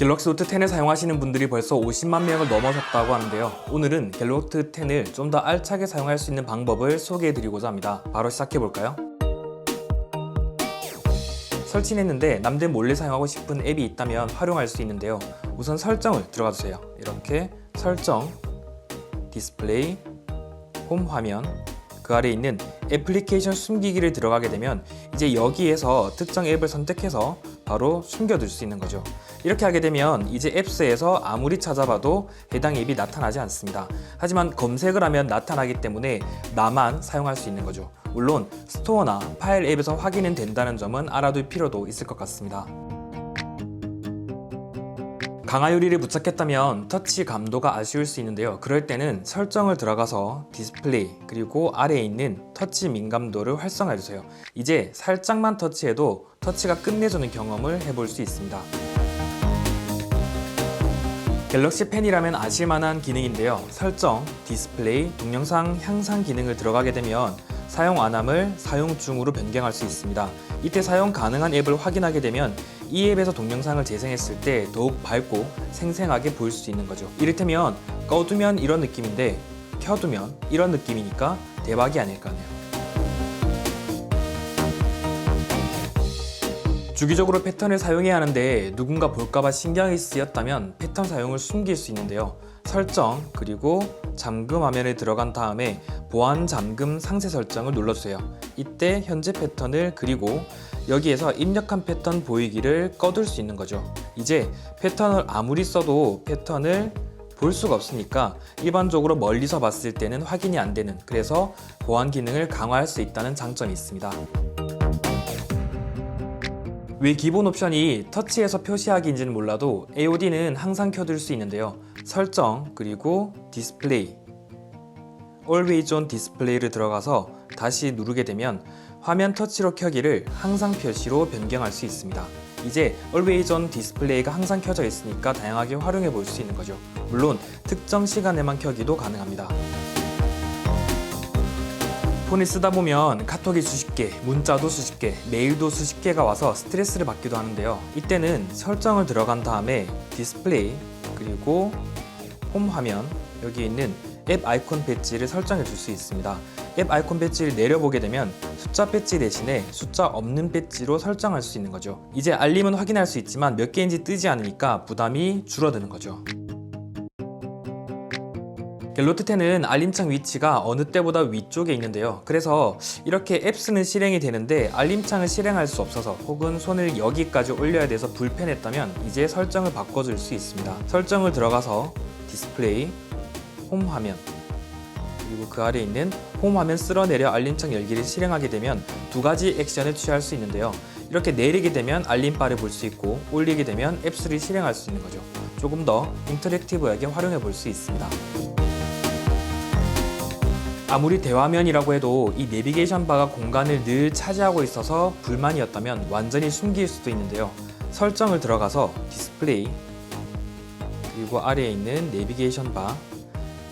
갤럭시 노트 10을 사용하시는 분들이 벌써 50만 명을 넘어섰다고 하는데요. 오늘은 갤럭시 10을 좀 더 알차게 사용할 수 있는 방법을 소개해 드리고자 합니다. 바로 시작해 볼까요? 설치했는데 남들 몰래 사용하고 싶은 앱이 있다면 활용할 수 있는데요. 우선 설정을 들어가 주세요. 이렇게 설정, 디스플레이, 홈 화면, 그 아래 있는 애플리케이션 숨기기를 들어가게 되면 이제 여기에서 특정 앱을 선택해서 바로 숨겨둘 수 있는 거죠. 이렇게 하게 되면 이제 앱스에서 아무리 찾아봐도 해당 앱이 나타나지 않습니다. 하지만 검색을 하면 나타나기 때문에 나만 사용할 수 있는 거죠. 물론 스토어나 파일 앱에서 확인은 된다는 점은 알아둘 필요도 있을 것 같습니다. 강화 유리를 부착했다면 터치 감도가 아쉬울 수 있는데요. 그럴 때는 설정을 들어가서 디스플레이 그리고 아래에 있는 터치 민감도를 활성화해 주세요. 이제 살짝만 터치해도 터치가 끝내주는 경험을 해볼 수 있습니다. 갤럭시 펜이라면 아실만한 기능인데요. 설정, 디스플레이, 동영상 향상 기능을 들어가게 되면 사용 안함을 사용 중으로 변경할 수 있습니다. 이때 사용 가능한 앱을 확인하게 되면 이 앱에서 동영상을 재생했을 때 더욱 밝고 생생하게 보일 수 있는 거죠. 이를테면 꺼두면 이런 느낌인데 켜두면 이런 느낌이니까 대박이 아닐까 하네요. 주기적으로 패턴을 사용해야 하는데 누군가 볼까봐 신경이 쓰였다면 패턴 사용을 숨길 수 있는데요. 설정 그리고 잠금 화면에 들어간 다음에 보안 잠금 상세 설정을 눌러주세요. 이때 현재 패턴을 그리고 여기에서 입력한 패턴 보이기를 꺼둘 수 있는 거죠. 이제 패턴을 아무리 써도 패턴을 볼 수가 없으니까 일반적으로 멀리서 봤을 때는 확인이 안 되는 그래서 보안 기능을 강화할 수 있다는 장점이 있습니다. 왜 기본 옵션이 터치해서 표시하기인지는 몰라도 AOD는 항상 켜둘 수 있는데요. 설정 그리고 디스플레이 Always on 디스플레이를 들어가서 다시 누르게 되면 화면 터치로 켜기를 항상 표시로 변경할 수 있습니다. 이제 Always on 디스플레이가 항상 켜져 있으니까 다양하게 활용해 볼 수 있는 거죠. 물론 특정 시간에만 켜기도 가능합니다. 폰을 쓰다 보면 카톡이 수십 개, 문자도 수십 개, 메일도 수십 개가 와서 스트레스를 받기도 하는데요. 이때는 설정을 들어간 다음에 디스플레이 그리고 홈 화면 여기 있는 앱 아이콘 배지를 설정해 줄 수 있습니다. 앱 아이콘 배지를 내려보게 되면 숫자 배지 대신에 숫자 없는 배지로 설정할 수 있는 거죠. 이제 알림은 확인할 수 있지만 몇 개인지 뜨지 않으니까 부담이 줄어드는 거죠. 갤로트 10은 알림창 위치가 어느 때보다 위쪽에 있는데요. 그래서 이렇게 앱스는 실행이 되는데 알림창을 실행할 수 없어서 혹은 손을 여기까지 올려야 돼서 불편했다면 이제 설정을 바꿔줄 수 있습니다. 설정을 들어가서 디스플레이, 홈 화면, 그리고 그 아래 있는 홈 화면 쓸어내려 알림창 열기를 실행하게 되면 두 가지 액션을 취할 수 있는데요. 이렇게 내리게 되면 알림바를 볼 수 있고 올리게 되면 앱스를 실행할 수 있는 거죠. 조금 더 인터랙티브하게 활용해 볼 수 있습니다. 아무리 대화면이라고 해도 이 내비게이션 바가 공간을 늘 차지하고 있어서 불만이었다면 완전히 숨길 수도 있는데요. 설정을 들어가서 디스플레이 그리고 아래에 있는 내비게이션 바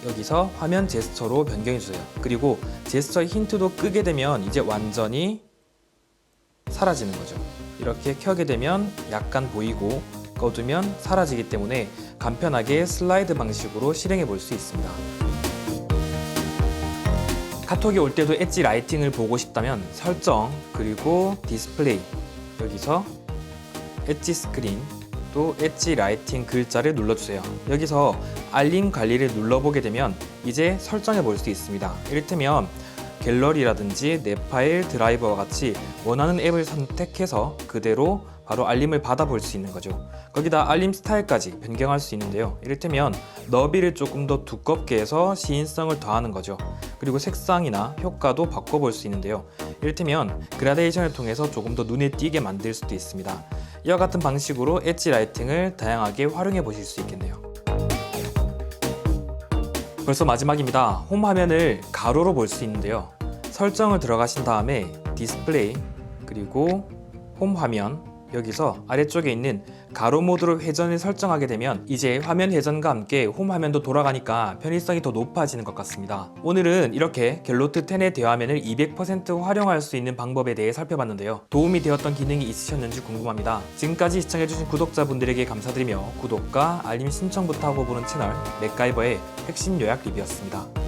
여기서 화면 제스처로 변경해 주세요. 그리고 제스처 힌트도 끄게 되면 이제 완전히 사라지는 거죠. 이렇게 켜게 되면 약간 보이고 꺼두면 사라지기 때문에 간편하게 슬라이드 방식으로 실행해 볼 수 있습니다. 카톡이 올 때도 엣지 라이팅을 보고 싶다면 설정 그리고 디스플레이 여기서 엣지 스크린 또 엣지 라이팅 글자를 눌러주세요. 여기서 알림 관리를 눌러보게 되면 이제 설정해 볼 수 있습니다. 이를테면 갤러리라든지 내 파일 드라이버와 같이 원하는 앱을 선택해서 그대로 바로 알림을 받아볼 수 있는 거죠. 거기다 알림 스타일까지 변경할 수 있는데요. 이를테면 너비를 조금 더 두껍게 해서 시인성을 더하는 거죠. 그리고 색상이나 효과도 바꿔볼 수 있는데요. 이를테면 그라데이션을 통해서 조금 더 눈에 띄게 만들 수도 있습니다. 이와 같은 방식으로 엣지 라이팅을 다양하게 활용해 보실 수 있겠네요. 벌써 마지막입니다. 홈 화면을 가로로 볼 수 있는데요. 설정을 들어가신 다음에 디스플레이 그리고 홈 화면 여기서 아래쪽에 있는 가로 모드로 회전을 설정하게 되면 이제 화면 회전과 함께 홈 화면도 돌아가니까 편의성이 더 높아지는 것 같습니다. 오늘은 이렇게 갤로트 10의 대화면을 200% 활용할 수 있는 방법에 대해 살펴봤는데요. 도움이 되었던 기능이 있으셨는지 궁금합니다. 지금까지 시청해주신 구독자분들에게 감사드리며 구독과 알림 신청부터 하고 보는 채널 맥가이버의 핵심 요약 리뷰였습니다.